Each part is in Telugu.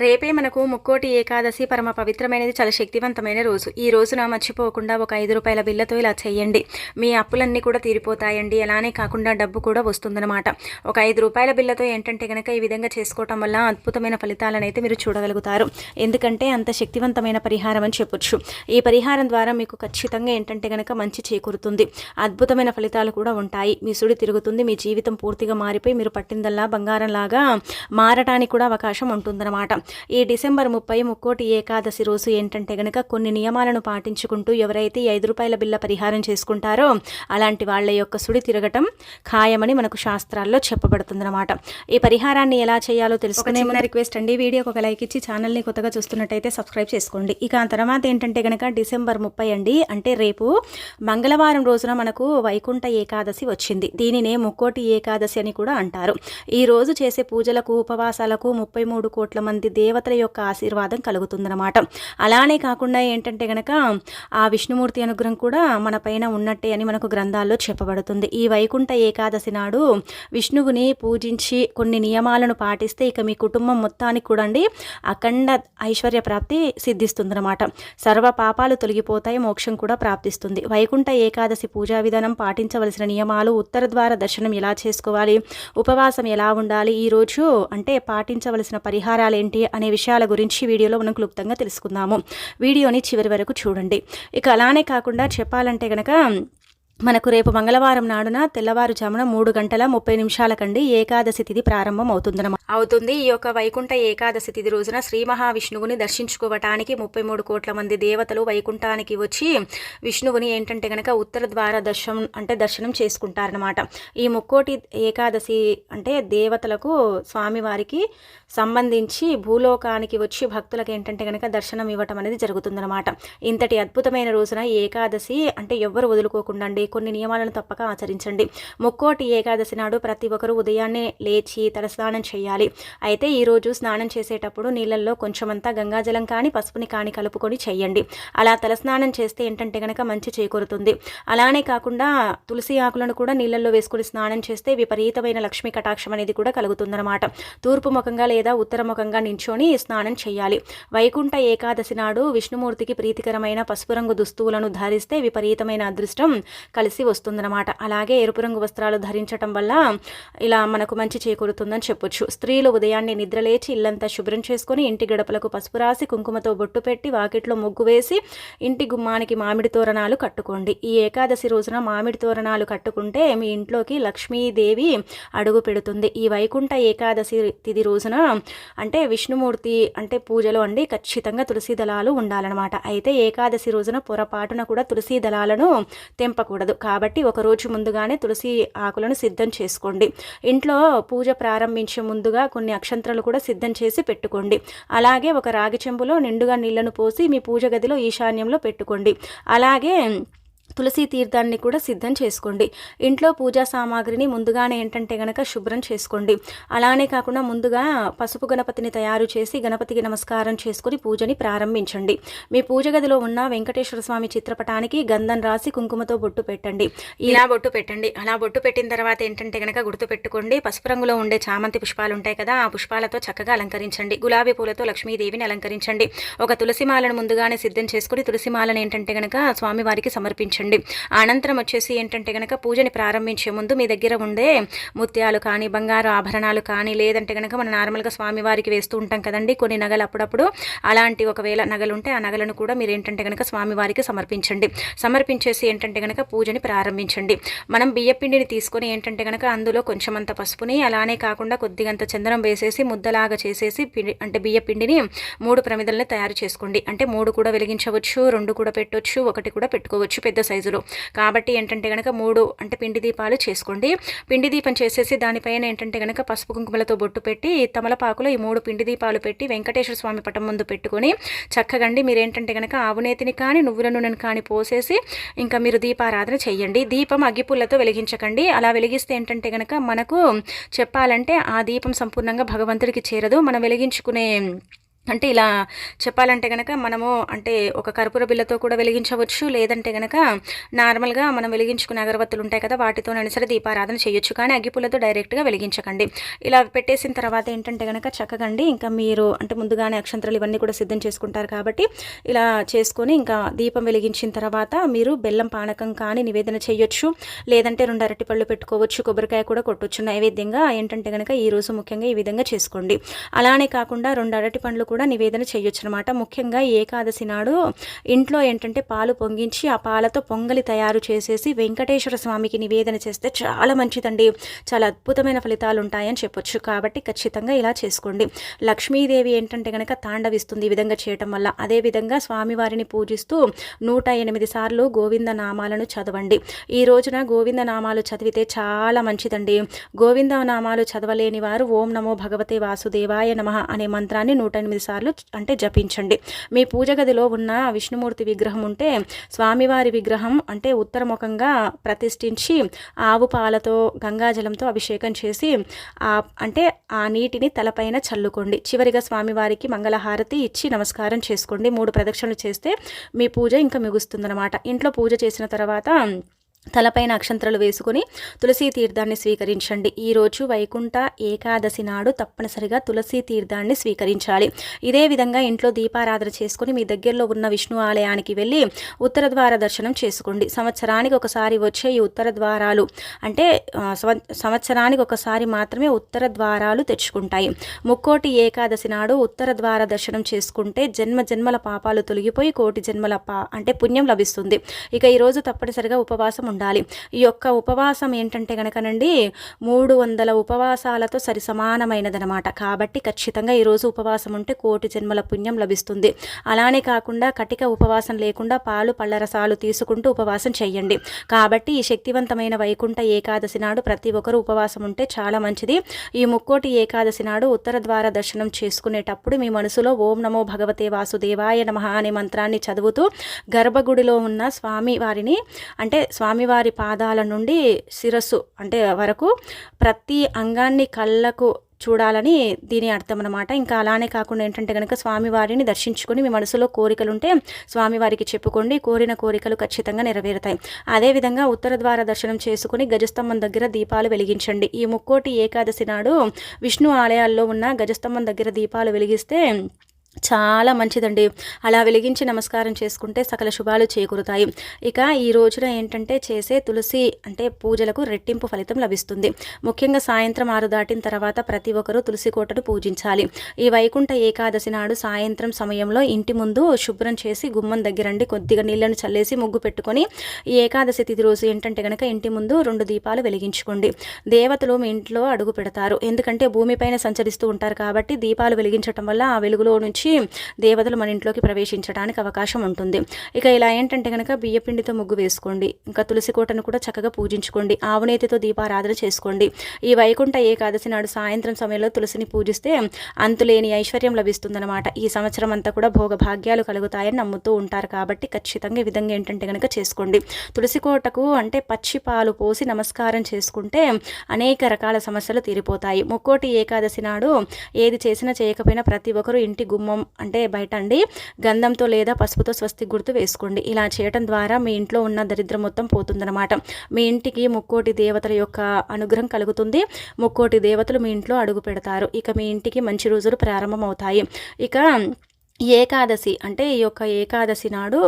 రేపే మనకు ముక్కోటి ఏకాదశి పరమ పవిత్రమైనది చాలా శక్తివంతమైన రోజు. ఈ రోజున మర్చిపోకుండా ఒక ఐదు రూపాయల బిల్లతో ఇలా చేయండి. మీ అప్పులన్నీ కూడా తీరిపోతాయండి. అలానే కాకుండా డబ్బు కూడా వస్తుందన్నమాట. ఒక ఐదు రూపాయల బిల్లతో ఏంటంటే కనుక ఈ విధంగా చేసుకోవటం వల్ల అద్భుతమైన ఫలితాలను అయితే మీరు చూడగలుగుతారు. ఎందుకంటే అంత శక్తివంతమైన పరిహారం అని చెప్పొచ్చు. ఈ పరిహారం ద్వారా మీకు ఖచ్చితంగా ఏంటంటే కనుక మంచి చేకూరుతుంది. అద్భుతమైన ఫలితాలు కూడా ఉంటాయి. మీ సుడి తిరుగుతుంది మీ జీవితం పూర్తిగా మారిపోయి మీరు పట్టిందల్లా బంగారంలాగా మారటానికి కూడా అవకాశం ఉంటుందన్నమాట. ఈ డిసెంబర్ ముప్పై ముక్కోటి ఏకాదశి రోజు ఏంటంటే గనక కొన్ని నియమాలను పాటించుకుంటూ ఎవరైతే ఈ ఐదు రూపాయల బిల్ల పరిహారం చేసుకుంటారో అలాంటి వాళ్ళ యొక్క సుడి తిరగటం ఖాయమని మనకు శాస్త్రాల్లో చెప్పబడుతుందన్నమాట. ఈ పరిహారాన్ని ఎలా చేయాలో తెలుసుకునే రిక్వెస్ట్ అండి. వీడియోకి ఒక లైక్ ఇచ్చి ఛానల్ని కొత్తగా చూస్తున్నట్టయితే సబ్స్క్రైబ్ చేసుకోండి. ఇక ఆ తర్వాత ఏంటంటే గనక డిసెంబర్ ముప్పై అండి. అంటే రేపు మంగళవారం రోజున మనకు వైకుంఠ ఏకాదశి వచ్చింది. దీనినే ముక్కోటి ఏకాదశి అని కూడా అంటారు. ఈ రోజు చేసే పూజలకు ఉపవాసాలకు ముప్పై మూడు కోట్ల మంది దేవతల యొక్క ఆశీర్వాదం కలుగుతుందనమాట అలానే కాకుండా ఏంటంటే గనక ఆ విష్ణుమూర్తి అనుగ్రహం కూడా మన పైన ఉన్నట్టే అని మనకు గ్రంథాల్లో చెప్పబడుతుంది. ఈ వైకుంఠ ఏకాదశి నాడు విష్ణువుని పూజించి కొన్ని నియమాలను పాటిస్తే ఇక మీ కుటుంబం మొత్తానికి కూడా అండి అఖండ ఐశ్వర్య ప్రాప్తి సిద్ధిస్తుందనమాట సర్వ పాపాలు తొలగిపోతాయి మోక్షం కూడా ప్రాప్తిస్తుంది. వైకుంఠ ఏకాదశి పూజా విధానం పాటించవలసిన నియమాలు ఉత్తర ద్వార దర్శనం ఎలా చేసుకోవాలి ఉపవాసం ఎలా ఉండాలి ఈరోజు అంటే పాటించవలసిన పరిహారాలు ఏంటి అనే విషయాల గురించి వీడియోలో మనం క్లుప్తంగా తెలుసుకుందాము. వీడియోని చివరి వరకు చూడండి. ఇక అలానే కాకుండా చెప్పాలంటే గనక మనకు రేపు మంగళవారం నాడున తెల్లవారుజామున మూడు గంటల ముప్పై నిమిషాలకండి ఏకాదశి తిథి ప్రారంభం అవుతుందన్నమాట అవుతుంది. ఈ యొక్క వైకుంఠ ఏకాదశి తిథి రోజున శ్రీ మహావిష్ణువుని దర్శించుకోవటానికి ముప్పై మూడు కోట్ల మంది దేవతలు వైకుంఠానికి వచ్చి విష్ణువుని ఏంటంటే గనక ఉత్తర ద్వార దర్శనం అంటే దర్శనం చేసుకుంటారనమాట ఈ ముక్కోటి ఏకాదశి అంటే దేవతలకు స్వామివారికి సంబంధించి భూలోకానికి వచ్చి భక్తులకు ఏంటంటే గనక దర్శనం ఇవ్వటం అనేది జరుగుతుందన్నమాట. ఇంతటి అద్భుతమైన రోజున ఏకాదశి అంటే ఎవ్వరు వదులుకోకుండా కొన్ని నియమాలను తప్పక ఆచరించండి. ముక్కోటి ఏకాదశి నాడు ప్రతి ఒక్కరూ ఉదయాన్నే లేచి తలస్నానం చేయాలి. అయితే ఈరోజు స్నానం చేసేటప్పుడు నీళ్ళల్లో కొంచెమంతా గంగాజలం కానీ పసుపుని కానీ కలుపుకొని చేయండి. అలా తలస్నానం చేస్తే ఏంటంటే గనక మంచి చేకూరుతుంది. అలానే కాకుండా తులసి ఆకులను కూడా నీళ్ళల్లో వేసుకుని స్నానం చేస్తే విపరీతమైన లక్ష్మీ కటాక్షం అనేది కూడా కలుగుతుందన్నమాట. తూర్పు ముఖంగా లేదా ఉత్తర ముఖంగా నించొని స్నానం చేయాలి. వైకుంఠ ఏకాదశి నాడు విష్ణుమూర్తికి ప్రీతికరమైన పసుపు రంగు దుస్తువులను ధరిస్తే విపరీతమైన అదృష్టం కలిసి వస్తుందన్నమాట. అలాగే ఎరుపు రంగు వస్త్రాలు ధరించటం వల్ల ఇలా మనకు మంచి చేకూరుతుందని చెప్పొచ్చు. స్త్రీలు ఉదయాన్నే నిద్రలేచి ఇల్లంతా శుభ్రం చేసుకొని ఇంటి గడపలకు పసుపు రాసి కుంకుమతో బొట్టు పెట్టి వాకిట్లో ముగ్గు వేసి ఇంటి గుమ్మానికి మామిడి తోరణాలు కట్టుకోండి. ఈ ఏకాదశి రోజున మామిడి తోరణాలు కట్టుకుంటే మీ ఇంట్లోకి లక్ష్మీదేవి అడుగు పెడుతుంది. ఈ వైకుంఠ ఏకాదశి తిది రోజున అంటే విష్ణుమూర్తి అంటే పూజలు అండి ఖచ్చితంగా తులసి దళాలు ఉండాలన్నమాట. అయితే ఏకాదశి రోజున పొరపాటున కూడా తులసి దళాలను తెంపకూడదు. కాబట్టి ఒక రోజు ముందుగానే తులసి ఆకులను సిద్ధం చేసుకోండి. ఇంట్లో పూజ ప్రారంభించే ముందుగా కొన్ని అక్షంత్రాలు కూడా సిద్ధం చేసి పెట్టుకోండి. అలాగే ఒక రాగి చెంబులో నిండుగా నీళ్ళను పోసి మీ పూజ గదిలో ఈశాన్యంలో పెట్టుకోండి. అలాగే తులసి తీర్థాన్ని కూడా సిద్ధం చేసుకోండి. ఇంట్లో పూజా సామాగ్రిని ముందుగానే ఏంటంటే గనక శుభ్రం చేసుకోండి. అలానే కాకుండా ముందుగా పసుపు గణపతిని తయారు చేసి గణపతికి నమస్కారం చేసుకుని పూజని ప్రారంభించండి. మీ పూజ గదిలో ఉన్న వెంకటేశ్వర స్వామి చిత్రపటానికి గంధం రాసి కుంకుమతో బొట్టు పెట్టండి. ఇలా బొట్టు పెట్టండి. అలా బొట్టు పెట్టిన తర్వాత ఏంటంటే గనక గుర్తు పెట్టుకోండి. పసుపు రంగులో ఉండే చామంతి పుష్పాలు ఉంటాయి కదా ఆ పుష్పాలతో చక్కగా అలంకరించండి. గులాబీ పూలతో లక్ష్మీదేవిని అలంకరించండి. ఒక తులసిమాలను ముందుగానే సిద్ధం చేసుకుని తులసిమాలను ఏంటంటే గనక స్వామివారికి సమర్పించండి. అనంతరం వచ్చేసి ఏంటంటే కనుక పూజని ప్రారంభించే ముందు మీ దగ్గర ఉండే ముత్యాలు కానీ బంగారు ఆభరణాలు కానీ లేదంటే కనుక మనం నార్మల్గా స్వామివారికి వేస్తూ ఉంటాం కదండి కొన్ని నగలు అప్పుడప్పుడు. అలాంటి ఒకవేళ నగలు ఉంటే ఆ నగలను కూడా మీరు ఏంటంటే కనుక స్వామివారికి సమర్పించండి. సమర్పించేసి ఏంటంటే కనుక పూజని ప్రారంభించండి. మనం బియ్యపిండిని తీసుకొని ఏంటంటే కనుక అందులో కొంచెమంత పసుపుని అలానే కాకుండా కొద్దిగంత చందనం వేసేసి ముద్దలాగా చేసేసి పిండి అంటే బియ్యపిండిని మూడు ప్రమిదలను తయారు చేసుకోండి. అంటే మూడు కూడా వెలిగించవచ్చు రెండు కూడా పెట్టవచ్చు ఒకటి కూడా పెట్టుకోవచ్చు పెద్ద సైజులో కాబట్టి ఏంటంటే కనుక మూడు అంటే పిండి దీపాలు చేసుకోండి. పిండి దీపం చేసేసి దానిపైన ఏంటంటే కనుక పసుపు కుంకుమలతో బొట్టు పెట్టి తమలపాకులో ఈ మూడు పిండి దీపాలు పెట్టి వెంకటేశ్వర స్వామి పటం ముందు పెట్టుకొని చక్కగండి. మీరు ఏంటంటే కనుక ఆవునేతిని కానీ నువ్వుల నూనెను కానీ పోసేసి ఇంకా మీరు దీపారాధన చేయండి దీపం అగ్గిపుల్లతో వెలిగించకండి. అలా వెలిగిస్తే ఏంటంటే కనుక మనకు చెప్పాలంటే ఆ దీపం సంపూర్ణంగా భగవంతుడికి చేరదు. మనం వెలిగించుకునే అంటే ఇలా చెప్పాలంటే కనుక మనము అంటే ఒక కర్పూర బిల్లతో కూడా వెలిగించవచ్చు. లేదంటే కనుక నార్మల్గా మనం వెలిగించుకునే అగరబత్తులు ఉంటాయి కదా వాటితోనైనా సరే దీపారాధన చేయొచ్చు. కానీ అగ్గిపూలతో డైరెక్ట్గా వెలిగించకండి. ఇలా పెట్టేసిన తర్వాత ఏంటంటే కనుక చక్కగండి. ఇంకా మీరు అంటే ముందుగానే అక్షంతరాలు ఇవన్నీ కూడా సిద్ధం చేసుకుంటారు కాబట్టి ఇలా చేసుకొని ఇంకా దీపం వెలిగించిన తర్వాత మీరు బెల్లం పానకం కానీ నివేదన చేయొచ్చు. లేదంటే రెండు అరటిపళ్ళు పెట్టుకోవచ్చు. కొబ్బరికాయ కూడా కొట్టొచ్చు. నైవేద్యంగా ఏంటంటే కనుక ఈరోజు ముఖ్యంగా ఈ విధంగా చేసుకోండి. అలానే కాకుండా రెండు అరటి పండ్లు కూడా కూడా నివేదన చేయొచ్చు అనమాట ముఖ్యంగా ఏకాదశి నాడు ఇంట్లో ఏంటంటే పాలు పొంగించి ఆ పాలతో పొంగలి తయారు చేసేసి వెంకటేశ్వర స్వామికి నివేదన చేస్తే చాలా మంచిదండి. చాలా అద్భుతమైన ఫలితాలు ఉంటాయని చెప్పొచ్చు. కాబట్టి ఖచ్చితంగా ఇలా చేసుకోండి. లక్ష్మీదేవి ఏంటంటే కనుక తాండవిస్తుంది ఈ విధంగా చేయటం వల్ల. అదేవిధంగా స్వామివారిని పూజిస్తూ నూట ఎనిమిది సార్లు గోవింద నామాలను చదవండి. ఈ రోజున గోవింద నామాలు చదివితే చాలా మంచిదండి. గోవింద నామాలు చదవలేని వారు ఓం నమో భగవతే వాసుదేవాయ నమ అనే మంత్రాన్ని నూట ఎనిమిది సార్లు అంటే జపించండి. మీ పూజ గదిలో ఉన్న విష్ణుమూర్తి విగ్రహం ఉంటే స్వామివారి విగ్రహం అంటే ఉత్తరముఖంగా ప్రతిష్ఠించి ఆవు పాలతో గంగాజలంతో అభిషేకం చేసి ఆ అంటే ఆ నీటిని తలపైన చల్లుకోండి. చివరిగా స్వామివారికి మంగళహారతి ఇచ్చి నమస్కారం చేసుకోండి. మూడు ప్రదక్షిణలు చేస్తే మీ పూజ ఇంకా మిగుస్తుందన్నమాట. ఇంట్లో పూజ చేసిన తర్వాత తలపైన అక్షంతరలు వేసుకుని తులసీ తీర్థాన్ని స్వీకరించండి. ఈరోజు వైకుంఠ ఏకాదశి నాడు తప్పనిసరిగా తులసీ తీర్థాన్ని స్వీకరించాలి. ఇదే విధంగా ఇంట్లో దీపారాధన చేసుకుని మీ దగ్గరలో ఉన్న విష్ణు ఆలయానికి వెళ్ళి ఉత్తర ద్వార దర్శనం చేసుకోండి. సంవత్సరానికి ఒకసారి వచ్చే ఈ ఉత్తర ద్వారాలు అంటే సంవత్సరానికి ఒకసారి మాత్రమే ఉత్తర ద్వారాలు తెచ్చుకుంటాయి. ముక్కోటి ఏకాదశి నాడు ఉత్తర ద్వార దర్శనం చేసుకుంటే జన్మ జన్మల పాపాలు తొలగిపోయి కోటి జన్మల పా అంటే పుణ్యం లభిస్తుంది. ఇక ఈరోజు తప్పనిసరిగా ఉపవాసం ఉండాలి. ఈ యొక్క ఉపవాసం ఏంటంటే కనుకనండి మూడు వందల ఉపవాసాలతో సరి సమానమైనదనమాట. కాబట్టి ఖచ్చితంగా ఈరోజు ఉపవాసం ఉంటే కోటి జన్మల పుణ్యం లభిస్తుంది. అలానే కాకుండా కటిక ఉపవాసం లేకుండా పాలు పళ్ళరసాలు తీసుకుంటూ ఉపవాసం చేయండి కాబట్టి ఈ శక్తివంతమైన వైకుంఠ ఏకాదశి నాడు ప్రతి ఒక్కరు ఉపవాసం ఉంటే చాలా మంచిది. ఈ ముక్కోటి ఏకాదశి నాడు ఉత్తర ద్వార దర్శనం చేసుకునేటప్పుడు మీ మనసులో ఓం నమో భగవతే వాసుదేవాయ నమ అనే మంత్రాన్ని చదువుతూ గర్భగుడిలో ఉన్న స్వామి వారిని అంటే స్వామి స్వామివారి పాదాల నుండి శిరస్సు అంటే వరకు ప్రతి అంగాన్ని కళ్ళకు చూడాలని దీని అర్థం అనమాట ఇంకా అలానే కాకుండా ఏంటంటే కనుక స్వామివారిని దర్శించుకొని మీ మనసులో కోరికలు ఉంటే స్వామివారికి చెప్పుకోండి. కోరిన కోరికలు ఖచ్చితంగా నెరవేరుతాయి. అదేవిధంగా ఉత్తర ద్వార దర్శనం చేసుకుని గజస్తంభం దగ్గర దీపాలు వెలిగించండి. ఈ ముక్కోటి ఏకాదశి నాడు విష్ణు ఆలయాల్లో ఉన్న గజస్తంభం దగ్గర దీపాలు వెలిగిస్తే చాలా మంచిదండి. అలా వెలిగించి నమస్కారం చేసుకుంటే సకల శుభాలు చేకూరుతాయి. ఇక ఈ రోజున ఏంటంటే చేసే తులసి అంటే పూజలకు రెట్టింపు ఫలితం లభిస్తుంది. ముఖ్యంగా సాయంత్రం ఆరు దాటిన తర్వాత ప్రతి ఒక్కరూ తులసి కోటను పూజించాలి. ఈ వైకుంఠ ఏకాదశి నాడు సాయంత్రం సమయంలో ఇంటి ముందు శుభ్రం చేసి గుమ్మం దగ్గరండి కొద్దిగా నీళ్ళను చల్లేసి ముగ్గు పెట్టుకొని ఈ ఏకాదశి తిథి రోజు ఏంటంటే కనుక ఇంటి ముందు రెండు దీపాలు వెలిగించుకోండి. దేవతలు మీ ఇంట్లో అడుగు పెడతారు. ఎందుకంటే భూమిపైన సంచరిస్తూ ఉంటారు కాబట్టి దీపాలు వెలిగించడం వల్ల ఆ వెలుగులో నుంచి నుంచి దేవతలు మన ఇంట్లోకి ప్రవేశించడానికి అవకాశం ఉంటుంది. ఇక ఇలా ఏంటంటే కనుక బియ్యపిండితో ముగ్గు వేసుకోండి ఇంకా తులసి కోటను కూడా చక్కగా పూజించుకోండి ఆవునేతితో దీపారాధన చేసుకోండి. ఈ వైకుంఠ ఏకాదశి నాడు సాయంత్రం సమయంలో తులసిని పూజిస్తే అంతులేని ఐశ్వర్యం లభిస్తుందన్నమాట. ఈ సంవత్సరం అంతా కూడా భోగభాగ్యాలు కలుగుతాయని నమ్ముతూ ఉంటారు కాబట్టి ఖచ్చితంగా ఈ విధంగా ఏంటంటే కనుక చేసుకోండి. తులసి కోటకు అంటే పచ్చి పాలు పోసి నమస్కారం చేసుకుంటే అనేక రకాల సమస్యలు తీరిపోతాయి. ముక్కోటి ఏకాదశి నాడు ఏది చేసినా చేయకపోయినా ప్రతి ఒక్కరూ ఇంటి గుమ్మం హోమ్ అంటే బయట అండి గంధంతో లేదా పసుపుతో స్వస్తి గుర్తు వేసుకోండి. ఇలా చేయటం ద్వారా మీ ఇంట్లో ఉన్న దరిద్రం మొత్తం పోతుందన్నమాట. మీ ఇంటికి ముక్కోటి దేవతల యొక్క అనుగ్రహం కలుగుతుంది. ముక్కోటి దేవతలు మీ ఇంట్లో అడుగు పెడతారు. ఇక మీ ఇంటికి మంచి రోజులు ప్రారంభమవుతాయి. ఇక ఏకాదశి అంటే ఈ యొక్క ఏకాదశి నాడు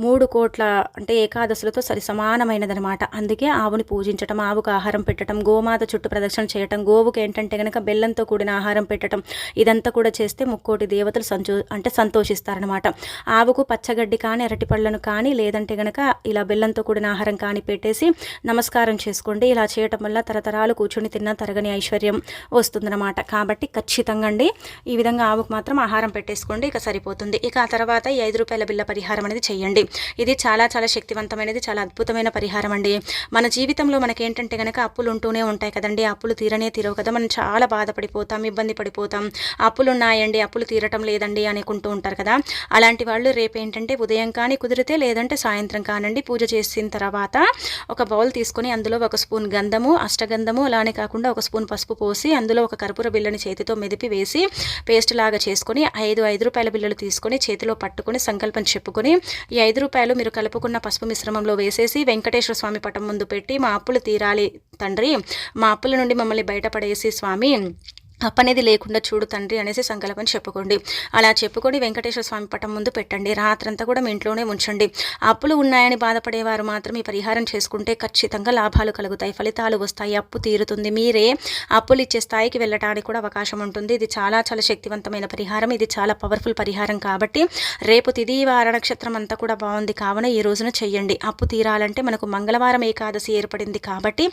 మూడు కోట్ల అంటే ఏకాదశులతో సరి సమానమైనదనమాట అందుకే ఆవుని పూజించటం ఆవుకు ఆహారం పెట్టడం గోమాత చుట్టూ ప్రదక్షిణ చేయటం గోవుకి ఏంటంటే కనుక బెల్లంతో కూడిన ఆహారం పెట్టడం ఇదంతా కూడా చేస్తే ముక్కోటి దేవతలు సంచో అంటే సంతోషిస్తారనమాట ఆవుకు పచ్చగడ్డి కానీ అరటిపళ్ళను కానీ లేదంటే కనుక ఇలా బెల్లంతో కూడిన ఆహారం కానీ పెట్టేసి నమస్కారం చేసుకోండి. ఇలా చేయటం వల్ల తరతరాలు కూర్చొని తిన్న తరగని ఐశ్వర్యం వస్తుందన్నమాట. కాబట్టి ఖచ్చితంగా అండి ఈ విధంగా ఆవుకు మాత్రం ఆహారం పెట్టేసుకోండి. ఇక సరిపోతుంది. ఇక ఆ తర్వాత ఈ ఐదు రూపాయల బిల్ల పరిహారం అనేది చేయండి. ఇది చాలా చాలా శక్తివంతమైనది చాలా అద్భుతమైన పరిహారం అండి. మన జీవితంలో మనకేంటంటే కనుక అప్పులు ఉంటూనే ఉంటాయి కదండి. అప్పులు తీరనే తీరవు కదా. మనం చాలా బాధపడిపోతాం ఇబ్బంది పడిపోతాం. అప్పులు ఉన్నాయండి అప్పులు తీరటం లేదండి అనుకుంటూ ఉంటారు కదా. అలాంటి వాళ్ళు రేపు ఏంటంటే ఉదయం కానీ కుదిరితే లేదంటే సాయంత్రం కానండి పూజ చేసిన తర్వాత ఒక బౌల్ తీసుకొని అందులో ఒక స్పూన్ గంధము అష్టగంధము అలానే కాకుండా ఒక స్పూన్ పసుపు పోసి అందులో ఒక కర్పూర బిల్లని చేతితో మెదిపి వేసి పేస్ట్ లాగా చేసుకొని ఐదు ఐదు రూపాయల బిల్లలు తీసుకొని చేతిలో పట్టుకొని సంకల్పం చెప్పుకొని ఈ ఐదు రూపాయలు మీరు కలుపుకున్న పసుపు మిశ్రమంలో వేసేసి వెంకటేశ్వర స్వామి పటం ముందు పెట్టి మా అప్పులు తీరాలి తండ్రి. మా అప్పుల నుండి మమ్మల్ని బయటపడేసి స్వామి అప్పనేది లేకుండా చూడు తండ్రి అనేసి సంకల్పం చెప్పుకోండి. అలా చెప్పుకొని వెంకటేశ్వర స్వామి పటం ముందు పెట్టండి. రాత్రంతా కూడా మీ ఇంట్లోనే ఉంచండి. అప్పులు ఉన్నాయని బాధపడేవారు మాత్రం ఈ పరిహారం చేసుకుంటే ఖచ్చితంగా లాభాలు కలుగుతాయి ఫలితాలు వస్తాయి అప్పు తీరుతుంది. మీరే అప్పులు ఇచ్చే స్థాయికి వెళ్ళడానికి కూడా అవకాశం ఉంటుంది. ఇది చాలా చాలా శక్తివంతమైన పరిహారం. ఇది చాలా పవర్ఫుల్ పరిహారం కాబట్టి రేపు తిది వార నక్షత్రం అంతా కూడా బాగుంది. కావున ఈ రోజున చెయ్యండి. అప్పు తీరాలంటే మనకు మంగళవారం ఏకాదశి ఏర్పడింది కాబట్టి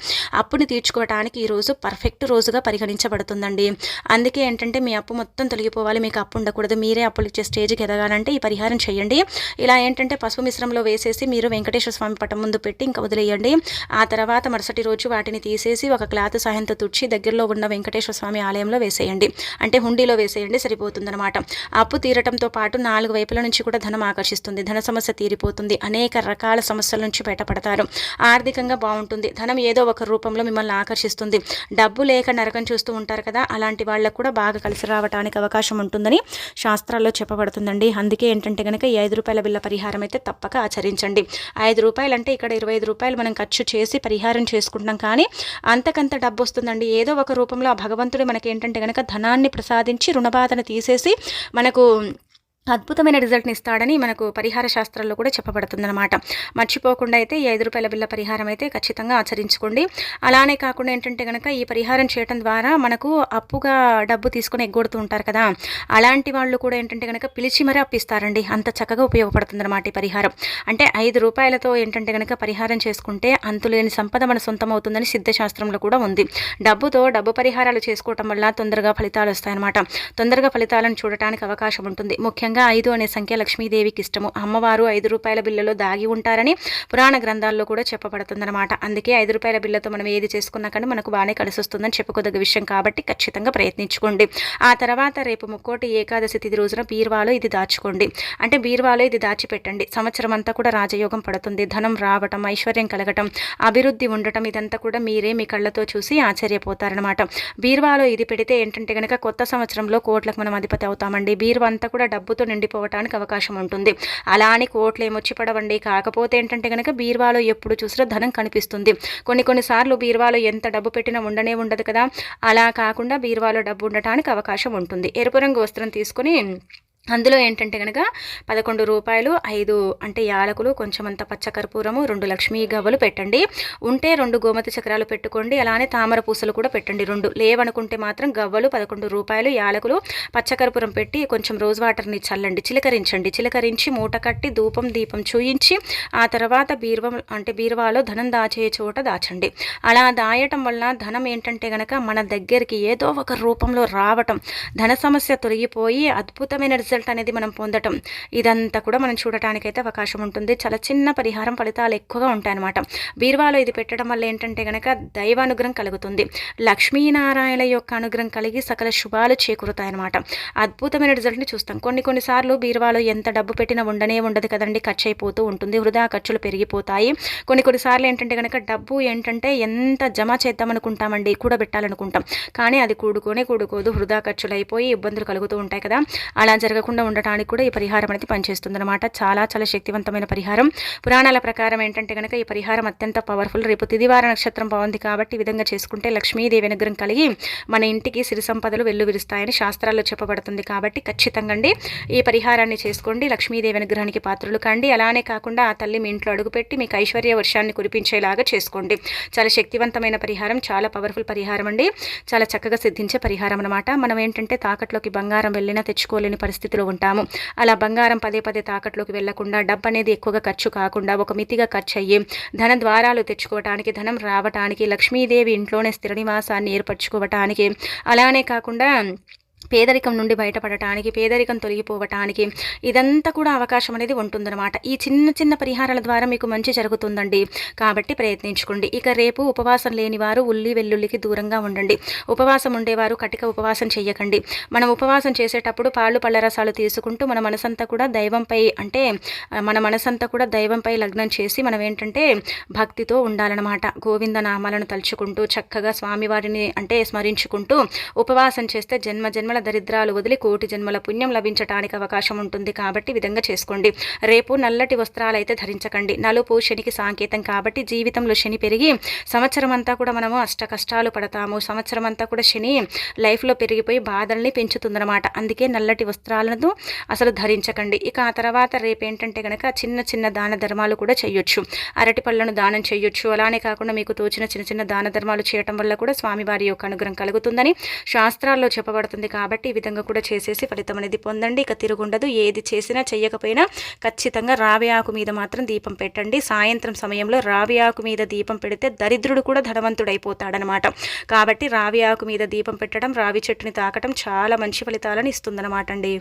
అప్పుని తీర్చుకోవడానికి ఈరోజు పర్ఫెక్ట్ రోజుగా పరిగణించబడుతుందండి. అందుకే ఏంటంటే మీ అప్పు మొత్తం తొలగిపోవాలి మీకు అప్పు ఉండకూడదు మీరే అప్పులు ఇచ్చే స్టేజ్కి ఎదగాలంటే ఈ పరిహారం చేయండి. ఇలా ఏంటంటే పసుపు మిశ్రంలో వేసేసి మీరు వెంకటేశ్వర స్వామి పటం ముందు పెట్టి ఇంకా వదిలేయండి. ఆ తర్వాత మరుసటి రోజు వాటిని తీసేసి ఒక క్లాత్ సహాయంతో తుడిచి దగ్గరలో ఉన్న వెంకటేశ్వర స్వామి ఆలయంలో వేసేయండి. అంటే హుండీలో వేసేయండి సరిపోతుందనమాట అప్పు తీరటంతో పాటు నాలుగు వైపుల నుంచి కూడా ధనం ఆకర్షిస్తుంది. ధన సమస్య తీరిపోతుంది. అనేక రకాల సమస్యల నుంచి బయటపడతారు. ఆర్థికంగా బాగుంటుంది. ధనం ఏదో ఒక రూపంలో మిమ్మల్ని ఆకర్షిస్తుంది. డబ్బు లేక నరకం చూస్తూ ఉంటారు కదా అలా లాంటి వాళ్ళకు కూడా బాగా కలిసి రావడానికి అవకాశం ఉంటుందని శాస్త్రాల్లో చెప్పబడుతుందండి. అందుకే ఏంటంటే కనుక ఈ ఐదు రూపాయల బిల్ల పరిహారం అయితే తప్పక ఆచరించండి. ఐదు రూపాయలు అంటే ఇక్కడ ఇరవై ఐదు రూపాయలు మనం ఖర్చు చేసి పరిహారం చేసుకుంటాం కానీ అంతకంత డబ్బు వస్తుందండి ఏదో ఒక రూపంలో ఆ భగవంతుడు మనకి ఏంటంటే కనుక ధనాన్ని ప్రసాదించి రుణబాధను తీసేసి మనకు అద్భుతమైన రిజల్ట్ని ఇస్తాడని మనకు పరిహార శాస్త్రంలో కూడా చెప్పబడుతుందన్నమాట. మర్చిపోకుండా అయితే ఈ ఐదు రూపాయల బిల్ల పరిహారం అయితే ఖచ్చితంగా ఆచరించుకోండి. అలానే కాకుండా ఏంటంటే కనుక ఈ పరిహారం చేయడం ద్వారా మనకు అప్పుగా డబ్బు తీసుకొని ఎగ్గొడుతూ ఉంటారు కదా. అలాంటి వాళ్ళు కూడా ఏంటంటే కనుక పిలిచి మరీ అప్పిస్తారండి. అంత చక్కగా ఉపయోగపడుతుందన్నమాట ఈ పరిహారం. అంటే ఐదు రూపాయలతో ఏంటంటే కనుక పరిహారం చేసుకుంటే అంతులేని సంపద మన సొంతం అవుతుందని సిద్ధశాస్త్రంలో కూడా ఉంది. డబ్బుతో డబ్బు పరిహారాలు చేసుకోవటం వల్ల తొందరగా ఫలితాలు వస్తాయన్నమాట. తొందరగా ఫలితాలను చూడటానికి అవకాశం ఉంటుంది. ముఖ్యంగా ముఖ్యంగా ఐదు అనే సంఖ్య లక్ష్మీదేవికి ఇష్టము. అమ్మవారు ఐదు రూపాయల బిల్లలో దాగి ఉంటారని పురాణ గ్రంథాల్లో కూడా చెప్పబడుతుందన్నమాట. అందుకే ఐదు రూపాయల బిల్లతో మనం ఏది చేసుకున్నా కానీ మనకు బాగానే కలిసి వస్తుందని చెప్పుకోదగ్గ విషయం కాబట్టి ఖచ్చితంగా ప్రయత్నించుకోండి. ఆ తర్వాత రేపు ముక్కోటి ఏకాదశి తిథి రోజున బీర్వాలో ఇది దాచుకోండి. అంటే బీర్వాలో ఇది దాచిపెట్టండి. సంవత్సరం అంతా కూడా రాజయోగం పడుతుంది. ధనం రావటం ఐశ్వర్యం కలగటం అభివృద్ధి ఉండటం ఇదంతా కూడా మీరే మీ కళ్ళతో చూసి ఆశ్చర్యపోతారనమాట బీర్వాలో ఇది పెడితే ఏంటంటే కనుక కొత్త సంవత్సరంలో కోట్లకు మనం అధిపతి అవుతామండి. బీర్వా అంతా కూడా డబ్బు డబ్బుతో నిండిపోవటానికి అవకాశం ఉంటుంది. అలా అని కోట్లు ఏమొచ్చి పడవండి? కాకపోతే ఏంటంటే కనుక బీర్వాలో ఎప్పుడు చూసినా ధనం కనిపిస్తుంది. కొన్ని కొన్నిసార్లు బీర్వాలో ఎంత డబ్బు పెట్టినా ఉండనే ఉండదు కదా. అలా కాకుండా బీర్వాలో డబ్బు ఉండటానికి అవకాశం ఉంటుంది. ఎరుపు రంగు వస్త్రం తీసుకొని అందులో ఏంటంటే కనుక పదకొండు రూపాయలు ఐదు అంటే యాలకులు కొంచెమంత పచ్చకర్పూరము రెండు లక్ష్మీ గవ్వలు పెట్టండి. ఉంటే రెండు గోమతి చక్రాలు పెట్టుకోండి అలానే తామర పూసలు కూడా పెట్టండి రెండు. లేవనుకుంటే మాత్రం గవ్వలు పదకొండు రూపాయలు యాలకులు పచ్చకర్పూరం పెట్టి కొంచెం రోజ్ వాటర్ని చల్లండి చిలకరించండి. చిలకరించి మూట కట్టి ధూపం దీపం చూయించి ఆ తర్వాత బీరువం అంటే బీరువాలో ధనం దాచే చోట దాచండి. అలా దాయటం వల్ల ధనం ఏంటంటే కనుక మన దగ్గరికి ఏదో ఒక రూపంలో రావటం ధన సమస్య తొలగిపోయి అద్భుతమైన రిజల్ట్ అనేది మనం పొందటం. ఇదంతా కూడా మనం చూడటానికైతే అవకాశం ఉంటుంది. చాలా చిన్న పరిహారం ఫలితాలు ఎక్కువగా ఉంటాయన్నమాట. బీర్వాలో ఇది పెట్టడం వల్ల ఏంటంటే కనుక దైవానుగ్రహం కలుగుతుంది. లక్ష్మీనారాయణ యొక్క అనుగ్రహం కలిగి సకల శుభాలు చేకూరుతాయన్నమాట. అద్భుతమైన రిజల్ట్ని చూస్తాం. కొన్ని కొన్నిసార్లు బీర్వాలో ఎంత డబ్బు పెట్టినా ఉండనే ఉండదు కదండి. ఖర్చు అయిపోతూ ఉంటుంది. వృధా ఖర్చులు పెరిగిపోతాయి. కొన్ని కొన్నిసార్లు ఏంటంటే కనుక డబ్బు ఏంటంటే ఎంత జమ చేద్దాం అనుకుంటామండి కూడబెట్టాలనుకుంటాం. కానీ అది కూడుకొని కూడుకోదు. వృధా ఖర్చులు అయిపోయి ఇబ్బందులు కలుగుతూ ఉంటాయి కదా. అలా జరగ రాకుండా ఉండటానికి కూడా ఈ పరిహారం అనేది పనిచేస్తుంది అనమాట చాలా చాలా శక్తివంతమైన పరిహారం. పురాణాల ప్రకారం ఏంటంటే కనుక ఈ పరిహారం అత్యంత పవర్ఫుల్ రేపు తిదివార నక్షత్రం బాగుంది కాబట్టి ఈ విధంగా చేసుకుంటే లక్ష్మీదేవి అనుగ్రహం కలిగి మన ఇంటికి సిరి సంపదలు వెల్లువిరుస్తాయని శాస్త్రాల్లో చెప్పబడుతుంది కాబట్టి ఖచ్చితంగా అండి. ఈ పరిహారాన్ని చేసుకోండి. లక్ష్మీదేవి అనుగ్రహానికి పాత్రలు కండి. అలానే కాకుండా ఆ తల్లి మీ ఇంట్లో అడుగుపెట్టి మీకు ఐశ్వర్య వర్షాన్ని కురిపించేలాగా చేసుకోండి. చాలా శక్తివంతమైన పరిహారం. చాలా పవర్ఫుల్ పరిహారం అండి. చాలా చక్కగా సిద్ధించే పరిహారం అనమాట మనం ఏంటంటే తాకట్లోకి బంగారం వెళ్ళినా తెచ్చుకోలేని పరిస్థితి పరిస్థితిలో ఉంటాము. అలా బంగారం పదే పదే తాకట్లోకి వెళ్ళకుండా డబ్బు అనేది ఎక్కువగా ఖర్చు కాకుండా ఒక మితిగా ఖర్చు అయ్యి ధన ద్వారాలు తెచ్చుకోవటానికి ధనం రావటానికి లక్ష్మీదేవి ఇంట్లోనే స్థిర నివాసాన్ని ఏర్పరచుకోవటానికి అలానే కాకుండా పేదరికం నుండి బయటపడటానికి పేదరికం తొలగిపోవటానికి ఇదంతా కూడా అవకాశం అనేది ఉంటుందన్నమాట. ఈ చిన్న చిన్న పరిహారాల ద్వారా మీకు మంచి జరుగుతుందండి. కాబట్టి ప్రయత్నించుకోండి. ఇక రేపు ఉపవాసం లేని వారు ఉల్లి వెల్లుల్లికి దూరంగా ఉండండి. ఉపవాసం ఉండేవారు కటిక ఉపవాసం చేయకండి మనం ఉపవాసం చేసేటప్పుడు పాలు పళ్ళ రసాలు తీసుకుంటూ మన మనసంతా కూడా దైవంపై అంటే మన మనసంతా కూడా దైవంపై లగ్నం చేసి మనం ఏంటంటే భక్తితో ఉండాలన్నమాట. గోవింద నామాలను తలుచుకుంటూ చక్కగా స్వామివారిని అంటే స్మరించుకుంటూ ఉపవాసం చేస్తే జన్మ జన్మల దరిద్రాలు వదిలి కోటి జన్మల పుణ్యం లభించడానికి అవకాశం ఉంటుంది కాబట్టి విధంగా చేసుకోండి. రేపు నల్లటి వస్త్రాలైతే ధరించకండి. నలుపు శనికి సాంకేతం కాబట్టి జీవితంలో శని పెరిగి సంవత్సరం అంతా కూడా మనము అష్ట కష్టాలు పడతాము. సంవత్సరం అంతా కూడా శని లైఫ్లో పెరిగిపోయి బాధల్ని పెంచుతుందన్నమాట. అందుకే నల్లటి వస్త్రాలను అసలు ధరించకండి. ఇక ఆ తర్వాత రేపు ఏంటంటే కనుక చిన్న చిన్న దాన ధర్మాలు కూడా చేయొచ్చు. అరటి పళ్ళను దానం చేయొచ్చు. అలానే కాకుండా మీకు తోచిన చిన్న చిన్న దాన ధర్మాలు చేయటం వల్ల కూడా స్వామివారి యొక్క అనుగ్రహం కలుగుతుందని శాస్త్రాల్లో చెప్పబడుతుంది కాబట్టి కాబట్టి ఈ విధంగా కూడా చేసేసి ఫలితం అనేది పొందండి. ఇక తిరుగుండదు. ఏది చేసినా చెయ్యకపోయినా ఖచ్చితంగా రావి ఆకు మీద మాత్రం దీపం పెట్టండి. సాయంత్రం సమయంలో రావి ఆకు మీద దీపం పెడితే దరిద్రుడు కూడా ధనవంతుడైపోతాడనమాట. కాబట్టి రావి ఆకు మీద దీపం పెట్టడం రావి చెట్టుని తాకటం చాలా మంచి ఫలితాలను ఇస్తుందన్నమాట అండి.